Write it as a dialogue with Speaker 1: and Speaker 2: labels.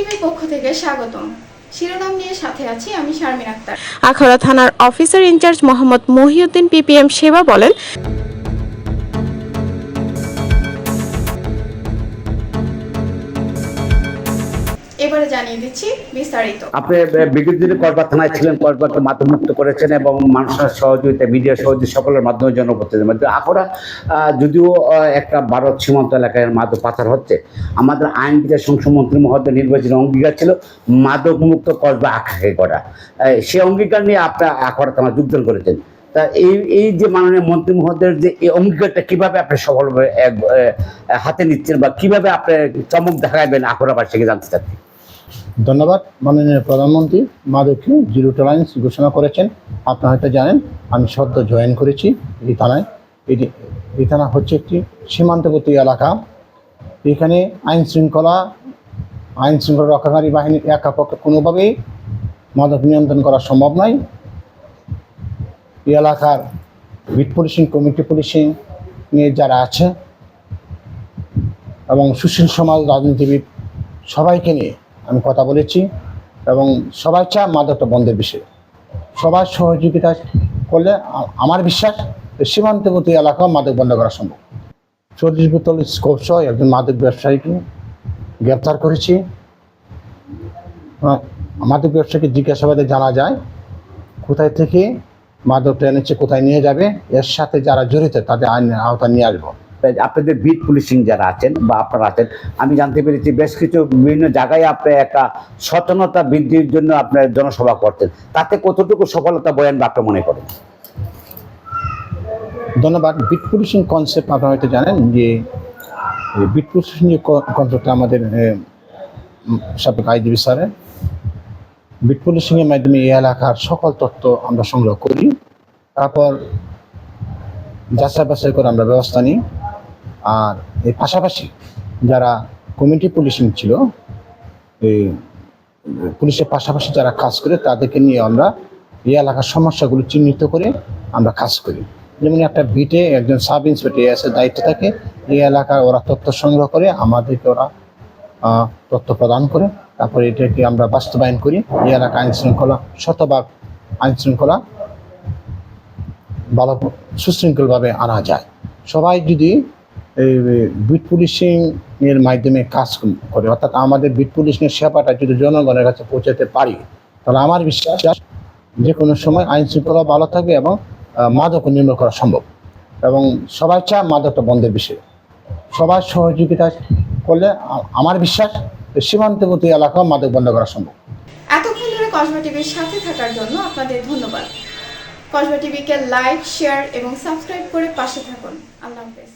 Speaker 1: টিভির পক্ষ থেকে স্বাগতম। শিরোনাম নিয়ে সাথে আছি আমি শারমিন
Speaker 2: থানার officer in-charge Mohammad Mohiuddin PPM সেবা বলেন
Speaker 1: এবারে জানিয়ে দিচ্ছি বিস্তারিত।
Speaker 3: আপনি বিগত দিনে থানায় ছিলেন মাদকমুক্ত করেছেন এবং মানুষের সহযোগিতা, মিডিয়া সহযোগিতা সকলের মাধ্যমে জনপ্রতিনিধির মধ্যে যদিও একটা ভারত সীমান্ত এলাকায় মাদক পাচার হচ্ছে, আমাদের আইন বিচার মহোদয় অঙ্গীকার ছিল মাদক মুক্ত আখাকে করা সেই অঙ্গীকার নিয়ে আপনার আখড়া থানা যোগদান করেছেন। তা এই এই যে মাননীয় মন্ত্রী মহোদয়ের যে এই অঙ্গীকারটা কীভাবে আপনি সফলভাবে হাতে নিচ্ছেন বা কীভাবে আপনি চমক দেখাবেন আখড়াবাসীকে জানতে চাচ্ছি?
Speaker 4: ধন্যবাদ। মাননীয় প্রধানমন্ত্রী মাদককে জিরো টলারেন্স ঘোষণা করেছেন। আপনারা হয়তো জানেন, আমি সদ্য জয়েন করেছি এই থানায়। এটি এই থানা হচ্ছে একটি সীমান্তবর্তী এলাকা। এখানে আইন শৃঙ্খলা আইন শৃঙ্খলা রক্ষাকারী বাহিনীর একা পক্ষে কোনোভাবেই মাদক নিয়ন্ত্রণ করা সম্ভব নয়। এই এলাকার বিট পুলিশিং, কমিটি পুলিশিং নিয়ে যারা আছে এবং সুশীল সমাজ রাজনীতিবিদ সবাইকে নিয়ে আমি কথা বলেছি এবং সবাই চা মাদকটা বন্ধের বিষয়ে। সবার সহযোগিতা করলে আমার বিশ্বাস সীমান্তবর্তী এলাকা মাদক বন্ধ করা সম্ভব। চল্লিশ বোতল স্কোপ সহ একজন মাদক ব্যবসায়ীকে গ্রেপ্তার করেছি। মাদক ব্যবসায়ীকে জিজ্ঞাসাবাদে জানা যায়, কোথায় থেকে মাদকটা এনেছে, কোথায় নিয়ে যাবে, এর সাথে যারা জড়িত তাদের আইনের আওতায় নিয়ে আসব।
Speaker 3: আপনাদের বিট পুলিশিং যারা আছেন বা আপনারা আছেন, আমি জানতে পেরেছি বেশ কিছু বিভিন্ন জায়গায় আপনি একটা সচেতনতা বৃদ্ধির জন্য আপনার জনসভা করতেন তাতে কতটুকু সফলতা বয়ান বা আপনি মনে করেন?
Speaker 4: ধন্যবাদ। বিট পুলিশিং কনসেপ্ট আপনারা হয়তো জানেন যে বিট পুলিশিং কনসেপ্টটা আমাদের সাবেক আইজিবি স্যারের। বিট পুলিশিংয়ের মাধ্যমে এই এলাকার সকল তথ্য আমরা সংগ্রহ করি। তারপর যাচাই বাছাই করে আমরা ব্যবস্থা নিই। আর এর পাশাপাশি যারা কমিউনিটি পুলিশিং ছিল, এই পুলিশের পাশাপাশি যারা কাজ করে, তাদেরকে নিয়ে আমরা এই এলাকার সমস্যাগুলো চিহ্নিত করে আমরা কাজ করি। যেমন একটা বিটে একজন সাব ইন্সপেক্টর এসে দায়িত্ব থাকে, এই এলাকার ওরা তথ্য সংগ্রহ করে, আমাদেরকে ওরা তথ্য প্রদান করে, তারপরে এটাকে আমরা বাস্তবায়ন করি। এই এলাকা আইন শৃঙ্খলা, শতভাগ আইন শৃঙ্খলা ভালো সুশৃঙ্খলভাবে আনা যায়। সবাই যদি বিট পুলিশিং এর মাধ্যমে কাজ করে। অর্থাৎ আমাদের বিট পুলিশিং এর সেবাটা যদি জনগণের কাছে পৌঁছাতে পারি, তাহলে আমার বিশ্বাস যে কোনো সময় আইন শৃঙ্খলা ভালো থাকবে এবং মাদক নির্মূল করা সম্ভব। এবং সবাই চায় মাদকটা বন্ধের বিষয়ে। সবার সহযোগিতা করলে আমার বিশ্বাস সীমান্তবর্তী এলাকা মাদক বন্ধ করা সম্ভব।
Speaker 1: এতক্ষণ ধরে কসবা টিভির সাথে থাকার জন্য আপনাদের ধন্যবাদ। কসবা টিভিকে লাইক, শেয়ার এবং সাবস্ক্রাইব করে পাশে থাকুন। আল্লাহ হাফেজ।